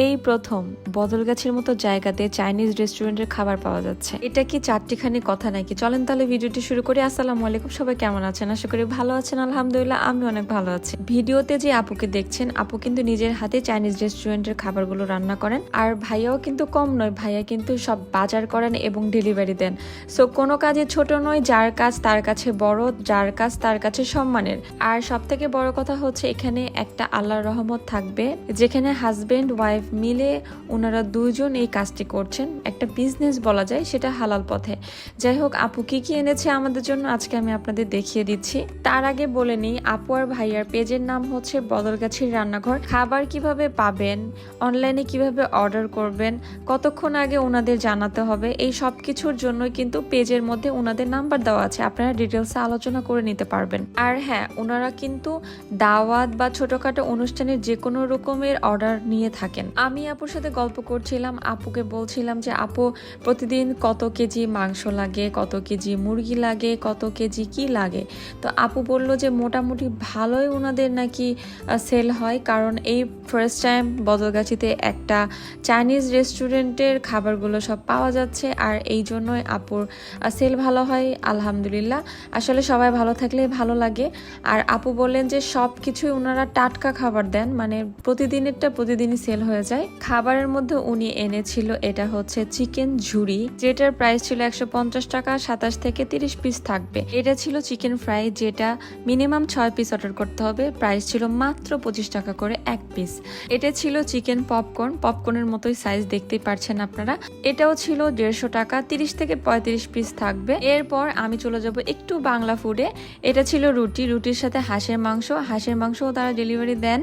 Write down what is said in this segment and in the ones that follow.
এই প্রথম বদলগাছির মতো জায়গাতে চাইনিজ রেস্টুরেন্টের খাবার পাওয়া যাচ্ছে। এটা কি চারটিখানি কথা নাকি? চলেন তাহলে ভিডিওটি শুরু করি। আসসালামু আলাইকুম, সবাই কেমন আছেন? আশা করি ভালো আছেন, আলহামদুলিল্লাহ আমি অনেক ভালো আছি। ভিডিওতে যে আপুকে দেখছেন, আপু কিন্তু নিজের হাতে চাইনিজ রেস্টুরেন্টের খাবারগুলো রান্না করেন। আর ভাইয়াও কিন্তু কম নয়, ভাইয়া কিন্তু সব বাজার করেন এবং ডেলিভারি দেন। সো কোনো কাজে ছোট নয়, যার কাজ তার কাছে বড়, যার কাজ তার কাছে সম্মানের। আর সব থেকে বড় কথা হচ্ছে, এখানে একটা আল্লাহর রহমত থাকবে, যেখানে হাজবেন্ড ওয়াইফ মিলে ওনারা দুইজন এই কাজটি করছেন। একটা বিজনেস বলা যায়, সেটা হালাল পথে। যাই হোক, আপু কি কি এনেছে আমাদের জন্য আজকে আমি আপনাদের দেখিয়ে দিচ্ছি। তার আগে বলে নিই, আপু আর ভাইয়ার পেজের নাম হচ্ছে বদলগাছির রান্নাঘর। খাবার কীভাবে পাবেন অনলাইনে কীভাবে অর্ডার করবেন, কতক্ষণ আগে ওনাদের জানাতে হবে, এই সব কিছুর জন্যই কিন্তু পেজের মধ্যে ওনাদের নাম্বার দেওয়া আছে। আপনারা ডিটেলসে আলোচনা করে নিতে পারবেন। আর হ্যাঁ ওনারা কিন্তু দাওয়াত বা ছোটখাটো অনুষ্ঠানের যে কোনো রকমের অর্ডার নিয়ে থাকেন। আমি আপুর সাথে গল্প করছিলাম, আপুকে বলছিলাম যে, আপু, প্রতিদিন কত কেজি মাংস লাগে, কত কেজি মুরগি লাগে, কত কেজি কি লাগে? তো আপু বলল যে, মোটামুটি ভালোই ওনাদের নাকি সেল হয়। কারণ এই ফার্স্ট টাইম বদলগাছিতে একটা চাইনিজ রেস্টুরেন্টের খাবারগুলো সব পাওয়া যাচ্ছে। আর এই জন্যই আপুর সেল ভালো হয়। আলহামদুলিল্লাহ। আসলে সবাই ভালো থাকলে ভালো লাগে। আর আপু বললেন যে সব কিছুই ওনারা টাটকা খাবার দেন। মানে প্রতিদিনেরটা প্রতিদিনই সেল হয়ে যায়। খাবারের মধ্যে উনি এনেছিল এটা হচ্ছে চিকেন ঝুড়ি যেটার প্রাইস ছিল একশো পঞ্চাশ টাকা, সাতাশ থেকে তিরিশ পিস থাকবে। এটা ছিল চিকেন ফ্রাই, যেটা মিনিমাম ছয় পিস অর্ডার করতে হবে। প্রাইস ছিল মাত্র পঁচিশ টাকা করে এক পিস এটা ছিল চিকেন পপকর্ন পপকর্নের মতোই সাইজ দেখতেই পারছেন আপনারা। এটাও ছিল দেড়শো টাকা, তিরিশ থেকে পঁয়ত্রিশ পিস থাকবে। এরপর আমি চলে যাব একটু বাংলা ফুডে এটা ছিল রুটি, রুটির সাথে হাঁসের মাংস। হাঁসের মাংসও তারা ডেলিভারি দেন।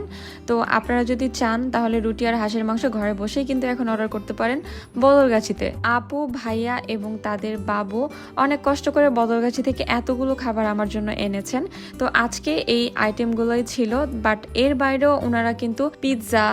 তো আপনারা যদি চান, তাহলে রুটি আর হাঁসের মাংস ঘরে বসেই কিন্তু এখন অর্ডার করতে পারেন বদলগাছিতে। আপু, ভাইয়া এবং তাদের বাবু অনেক কষ্ট করে বদলগাছি থেকে এতগুলো খাবার আমার জন্য এনেছেন। তো আজকে এই আইটেমগুলোই ছিল বাট এর বাইরেও ওনারা কিন্তু পিৎজা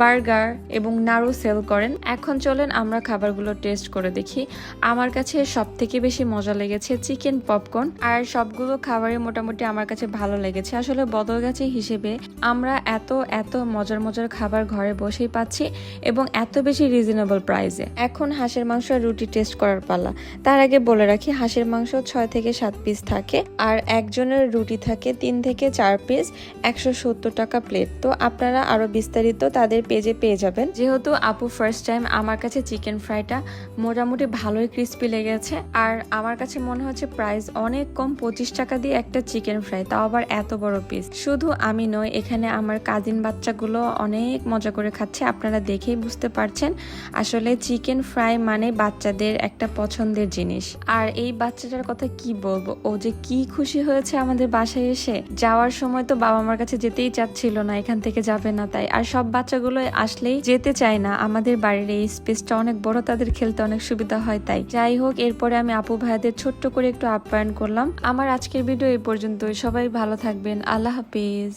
বার্গার এবং নাড়ু সেল করেন। এখন চলেন আমরা খাবারগুলো টেস্ট করে দেখি। আমার কাছে সব থেকে বেশি মজা লেগেছে চিকেন পপকর্ন আর সবগুলো খাবারই মোটামুটি আমার কাছে ভালো লেগেছে। আসলে বদলগাছি হিসেবে আমরা এত এত মজার মজার খাবার ঘরে বসেই পাচ্ছি এবং এত বেশি রিজনেবল প্রাইসে এখন হাঁসের মাংস আর রুটি টেস্ট করার পালা। তার আগে বলে রাখি, হাঁসের মাংস ছয় থেকে সাত পিস থাকে আর একজনের রুটি থাকে তিন থেকে চার পিস একশো সত্তর টাকা প্লেট তো আপনারা আরও বিস্তারিত তাদের পেজে পেয়ে যাবেন। যেহেতু আপু ফার্স্ট টাইম আমার কাছে চিকেন ফ্রাইটা মোটামুটি ভালোই ক্রিস্পি লেগেছে। আর আমার কাছে মনে হচ্ছে প্রাইস অনেক কম, পঁচিশ টাকা দিয়ে একটা চিকেন ফ্রাই তাও আবার এত বড় পিস শুধু আমি নই, এখানে আমার কাজিন বাচ্চাগুলো অনেক মজা করে খাচ্ছে, আপনারা দেখেই বুঝতে পারছেন। আসলে চিকেন ফ্রাই মানে বাচ্চাদের একটা পছন্দের জিনিস। আর এই বাচ্চাটার কথা কি বলব? ও যে কি খুশি হয়েছে আমাদের বাসায় এসে, যাওয়ার সময় তো বাবা মার কাছে যেতেই চাচ্ছিল না, এখান থেকে যাবে না তাই। আর সব বাচ্চাগুলো আসলেই যেতে চায় না। আমাদের বাড়ির এই স্পেসটা অনেক বড়, তাদের খেলতে অনেক সুবিধা হয় তাই। যাই হোক, এরপরে আমি আপু ভাইদের ছোট্ট করে একটু আপ্যায়ন করলাম। আমার আজকের ভিডিও এই পর্যন্ত সবাই ভালো থাকবেন। আল্লাহ হাফিজ।